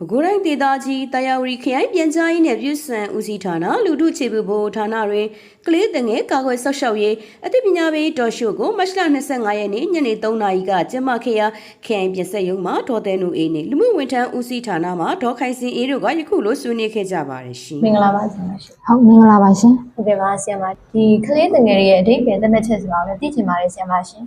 ကိုယ်တိုင်ဒေသကြီးတာယာဝတီခရိုင်ပြန်ကြားရေးနဲ့ပြည်စံဦးစီးဌာနလူထုခြေပူဘိုဌာနတွင်ကလေးတငယ်ကာကွယ်ဆောက်ရှောက်ရေးအသိပညာပေးတော်ရှို့ကိုမတ်လ25ရက်နေ့ညနေ3နာရီကကျင်းပခဲ့ရာခရိုင်ပြည်ဆက်ရုံမှာဒေါ်တဲနူအေးနဲ့လူမှုဝန်ထမ်းဦးစီးဌာနမှဒေါ်ခိုင်စင်အေးတို့ကယခုလိုဆွေးနွေးခဲ့ကြပါတယ်ရှင်မင်္ဂလာပါဆရာမရှင်ဟုတ်မင်္ဂလာပါရှင်ဟုတ်ကဲ့ပါဆရာမဒီကလေးတငယ်တွေရဲ့အဓိပ္ပာယ်သတ်မှတ်ချက်ဆိုတာကိုလည်းသိချင်ပါတယ်ဆရာမရှင်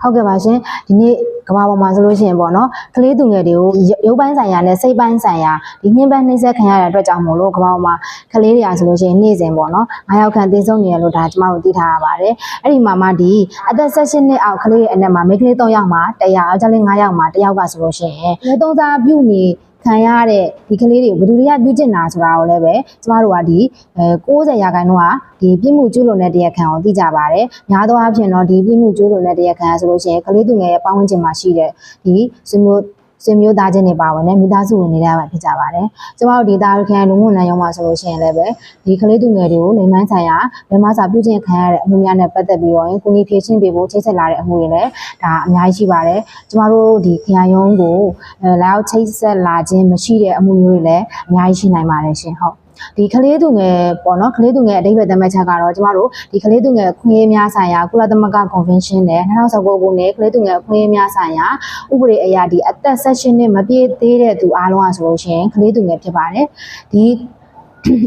ဟုတ်ကဲ့ပါရှင်ဒီနေ့ကမ္ဘာပေါ်မှာဆိုလို့ရှိရင်ပေါ့နော်ကလေးသူငယ်တွေကိုရုပ်ပိုင်းဆိုင်ရာနဲ့စိတ်ပိုင်းဆိုင်ရာဒီညှင်းပန်းနှိမ့်ဆက်ခံရတဲ့အတွက်ကြောင့်မို့လို့ကမ္ဘာပေါ်မှာကလေးတွေကဆိုလို့ရှိရင်နေ့စဉ်ပေါ့နော်9ယောက်ခန့်သေဆုံးနေရလို့ဒါကျမတို့သိထားရပါတယ်အဲ့ဒီမှာမှဒီအသက်16နှစ်အောက်ကလေးရဲ့အနက်မှာမိန်းကလေး3ယောက်မှာ100ယောက်ျားလေး9ယောက်မှာ1ယောက်ကဆိုလို့ရှိရင်လေသုံးစားပြုနေခံရတဲ့ဒီကလေးတွေကိုဘယ်သူတွေကပြုကျင့်တာဆိုတာကိုလည်းပဲကျမတို့ကဒီအဲ60ရာခိုင်နှုန်းကဒီပြစ်မှုကျူးလွန်တဲ့တရားခံကိုသိကြပါတယ်။များသောအားဖြင့်တော့ဒီပြစ်မှုကျူးလွန်တဲ့တရားခံဆိုလို့ရှိရင်ကလေးသူငယ်ရဲ့ပတ်ဝန်းကျင်မှာရှိတဲ့ဒီစမျိုး စမျိုးသားချင်းတွေပါဝင်တဲ့မိသားစုဝင်တွေကပဲဖြစ်ကြပါတယ်။ကျမတို့ဒီသားရခရိုင်လူမှုနိုင်ရုံမှာဆိုလို့ရှိရင်လည်းပဲဒီကလေးသူငယ်တွေကိုလိမ်မိုင်းဆိုင်ရာဗမာစာပြုကျင့်ခံရတဲ့အမှုများနဲ့ပတ်သက်ပြီးတော့ရင်ကုညီဖြည့်ချင်းပေးဖို့ချိတ်ဆက်လာတဲ့အမှုတွေလည်းဒါအများကြီးရှိပါတယ်။ကျမတို့ဒီခရိုင်ရုံးကိုအဲလောက်ချိတ်ဆက်လာခြင်းမရှိတဲ့အမှုမျိုးတွေလည်းအများကြီးရှိနိုင်ပါတယ်ရှင်ဟုတ် ဒီကလေးသူငယ်ပေါ့နော်ကလေးသူငယ်အဓိပ္ပာယ်သတ်မှတ်ချက်ကတော့ကျမတို့ဒီကလေးသူငယ်အခွင့်အရေးများဆိုင်ရာကုလသမဂ္ဂကွန်ဗင်းရှင်းနဲ့2019ခုနှစ်ကလေးသူငယ်အခွင့်အရေးများဆိုင်ရာဥပဒေအရာဒီအသက်16နှစ်မပြည့်သေးတဲ့သူအားလုံးอ่ะဆိုလို့ရှိရင်ကလေးသူငယ်ဖြစ်ပါတယ်ဒီ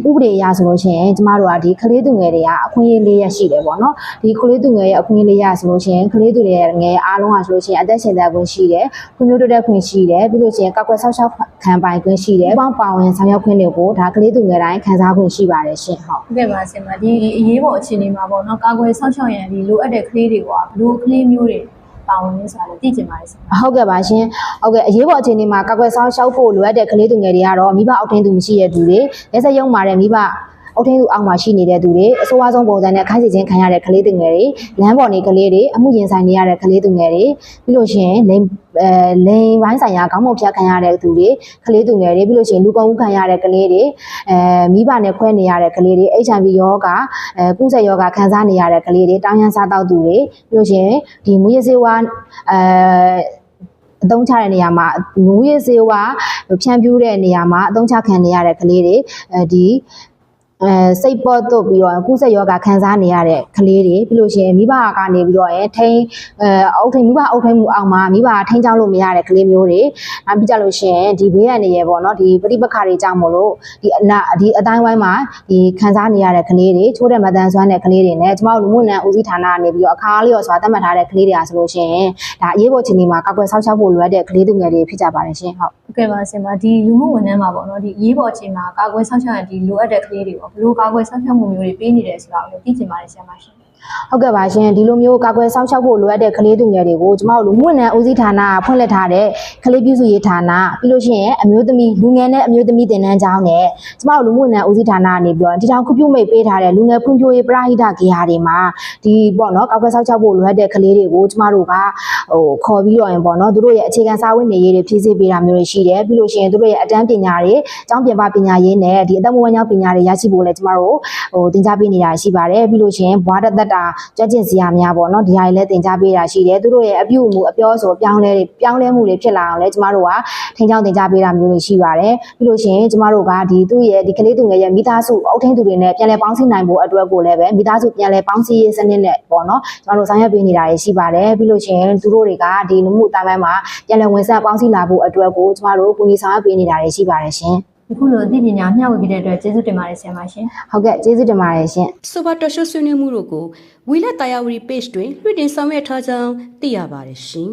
ဥပဒေအရဆိုလို့ရှိရင်ကျမတို့ကဒီကလေးသူငယ်တွေကအခွင့်အရေးလေးရရှိတယ်ပေါ့နော်ဒီကလေးသူငယ်ရဲ့အခွင့်အရေးလေးရဆိုလို့ရှိရင်ကလေးသူတွေရဲ့ငယ်အားလုံးอ่ะဆိုလို့ရှိရင်အသက်ရှင်သက်ခွင့်ရှိတယ်ခွင့်မျိုးတိုးတက်ခွင့်ရှိတယ်ပြီးလို့ရှိရင်ကောက်ကွယ်ဆောက်ရှောက်ခံပိုင်ခွင့်ရှိတယ်ပေါင်းပါဝင်ဆောင်ရွက်ခွင့်တွေကိုဒါကလေးသူငယ်တိုင်းခံစားခွင့်ရှိပါတယ်ရှင်ဟုတ်ဟုတ်ကဲ့ပါဆရာမဒီအရေးပေါ်အခြေအနေမှာပေါ့နော်ကာကွယ်ဆောက်ရှောက်ရန်ဒီလိုအပ်တဲ့ကလေးတွေကဘလို့ကလေးမျိုးတွေ ပါဝင်နေဆိုတာလည်းသိချင်ပါတယ်ဆရာမဟုတ်ကဲ့ပါရှင်ဟုတ်ကဲ့အရေးပေါ်အခြေအနေမှာကာကွယ်ဆောင်ရှောက်ဖို့လိုအပ်တဲ့ကလေးသူငယ်တွေကတော့မိဘအောက်ထင်းသူမရှိတဲ့သူတွေလက်ဆက်ရုံမာတဲ့မိဘ အောက်ထင်းသူအောက်မှာရှိနေတဲ့သူတွေအဆိုးအဆုံးပုံစံနဲ့ခိုင်းစီခြင်းခံရတဲ့ကလေးသူငယ်တွေလမ်းပေါ်နေကလေးတွေအမှုရင်ဆိုင်နေရတဲ့ကလေးသူငယ်တွေပြီးလို့ရှိရင်လိမ်အဲလိမ်ပိုင်းဆိုင်ရာခေါင်းပုံဖြတ်ခံရတဲ့သူတွေကလေးသူငယ်တွေပြီးလို့ရှိရင်လူကုန်မှုခံရတဲ့ကလေးတွေအဲမိဘနဲ့ခွဲနေရတဲ့ကလေးတွေ HIV ယောဂအဲကုသယောဂခံစားနေရတဲ့ကလေးတွေတောင်းရမ်းစားတောက်သူတွေပြီးလို့ရှိရင်ဒီမူရစေဝါအဲအသုံးချတဲ့နေရာမှာငွေရစေဝါဖြန့်ဖြူးတဲ့နေရာမှာအသုံးချခံနေရတဲ့ကလေးတွေအဲဒီ အဲစိတ်ပေါ်တော့ပြီးတော့ကုသယောဂခံစားနေရတဲ့ကလေးတွေပြီးလို့ရှိရင်မိဘကနေပြီးတော့အဲထိန်းအဲအုတ်ထိန်မိဘအုတ်ထိန်မှုအောက်မှာမိဘထိန်းချောင်းလို့မရတဲ့ကလေးမျိုးတွေနောက်ပြီးကြလို့ရှိရင်ဒီဘေးရန်နေရပေါ့နော်ဒီပဋိပက္ခတွေကြောင့်မို့လို့ဒီအနာဒီအတိုင်းဝိုင်းမှာဒီခံစားနေရတဲ့ကလေးတွေချိုးတဲ့မတန်ဆွမ်းတဲ့ကလေးတွေနဲ့ကျမတို့လူမှုနံဦးစီးဌာနကနေပြီးတော့အခါလျော်စွာသတ်မှတ်ထားတဲ့ကလေးတွေအားဆိုလို့ရှိရင်ဒါအရေးပေါ်ချိန်ဒီမှာကောက်ကွယ်ဆောက်ရှောက်ဖို့လိုအပ်တဲ့ကလေးသူငယ်တွေဖြစ်ကြပါတယ်ရှင်ဟုတ်ဟုတ်ကဲ့ပါဆရာမဒီလူမှုဝန်ထမ်းမှာပေါ့နော်ဒီအရေးပေါ်အခြေအနေမှာကာကွယ်ဆောက်ရှောက်ရန်ဒီလိုအပ်တဲ့ကလေးတွေပေါ့ဘလို့ကာကွယ်ဆောက်ရှောက်မှုမျိုးတွေပေးနေတယ်ဆိုတာကိုလည်းသိချင်ပါတယ်ဆရာမရှင် ဟုတ်ကဲ့ပါရှင်ဒီလိုမျိုးကာကွယ်စောင့်ရှောက်ဖို့လိုအပ်တဲ့ကလေးသူငယ်တွေကိုကျမတို့လူမှုဝန်ထမ်းဦးစီးဌာနကဖွင့်လှစ်ထားတဲ့ကလေးပြုစုရေးဌာနပြီးလို့ရှိရင်အမျိုးသမီးလူငယ်နဲ့အမျိုးသမီးတင်နန်းကျောင်းနဲ့ကျမတို့လူမှုဝန်ထမ်းဦးစီးဌာနကနေပြီးတော့ဒီတောင်ခုပြုမိတ်ပေးထားတဲ့လူငယ်ဖွံ့ဖြိုးရေးပရဟိတဂေဟာတွေမှာဒီပေါ့နော်ကာကွယ်စောင့်ရှောက်ဖို့လိုအပ်တဲ့ကလေးတွေကိုကျမတို့ကဟိုခေါ်ပြီးတော့ရင်ပေါ့နော်သူတို့ရဲ့အခြေခံစာဝင်နေရေးတွေဖြည့်ဆည်းပေးတာမျိုးတွေရှိတယ်ပြီးလို့ရှိရင်သူတို့ရဲ့အတန်းပညာတွေကျောင်းပြင်ပပညာရေးနဲ့ဒီအသက်မွေးဝမ်းကြောင်းပညာတွေရရှိဖို့လည်းကျမတို့ဟိုသင်ကြားပေးနေတာရှိပါတယ်ပြီးလို့ရှိရင်ဘွားတက်တက်တာကြွကျင်စရာများပေါ့နော်ဒီဟာတွေလည်းသင်ကြားပေးတာရှိတယ်သူတို့ရဲ့အပြုအမူအပြောဆိုပြောင်းလဲတွေပြောင်းလဲမှုတွေဖြစ်လာအောင်လည်းကျမတို့ကထိန်းချောင်းသင်ကြားပေးတာမျိုးတွေရှိပါတယ်ပြီးလို့ရှိရင်ကျမတို့ကဒီသူ့ရဲ့ဒီကလေးသူငယ်ရဲ့မိသားစုအုပ်ထိန်းသူတွေနဲ့ပြန်လည်ပေါင်းစည်းနိုင်ဖို့အတွက်ကိုလည်းပဲမိသားစုပြန်လည်ပေါင်းစည်းရေးစနစ်နဲ့ပေါ့နော်ကျမတို့ဆောင်ရွက်ပေးနေတာတွေရှိပါတယ်ပြီးလို့ရှိရင်သူတို့တွေကဒီလူမှုအတိုင်းပိုင်းမှာပြန်လည်ဝင်ဆက်ပေါင်းစည်းလာဖို့အတွက်ကိုကျမတို့ကူညီဆောင်ရွက်ပေးနေတာတွေရှိပါတယ်ရှင်အ ခုလိုအသိပညာမျှဝေပေးတဲ့အတွက်ကျေးဇူးတင်ပါတယ်ဆရာမရှင်ဟုတ်ကဲ့ကျေးဇူးတင်ပါတယ်ရှင်ဆိုပါတော်ရှိုးဆွေးနွေးမှုတို့ကိုဝီလက်တာယာဝတီ page တွင်လွှင့်တင်ဆောင်ရွက်ထားကြောင်းသိရပါတယ်ရှင်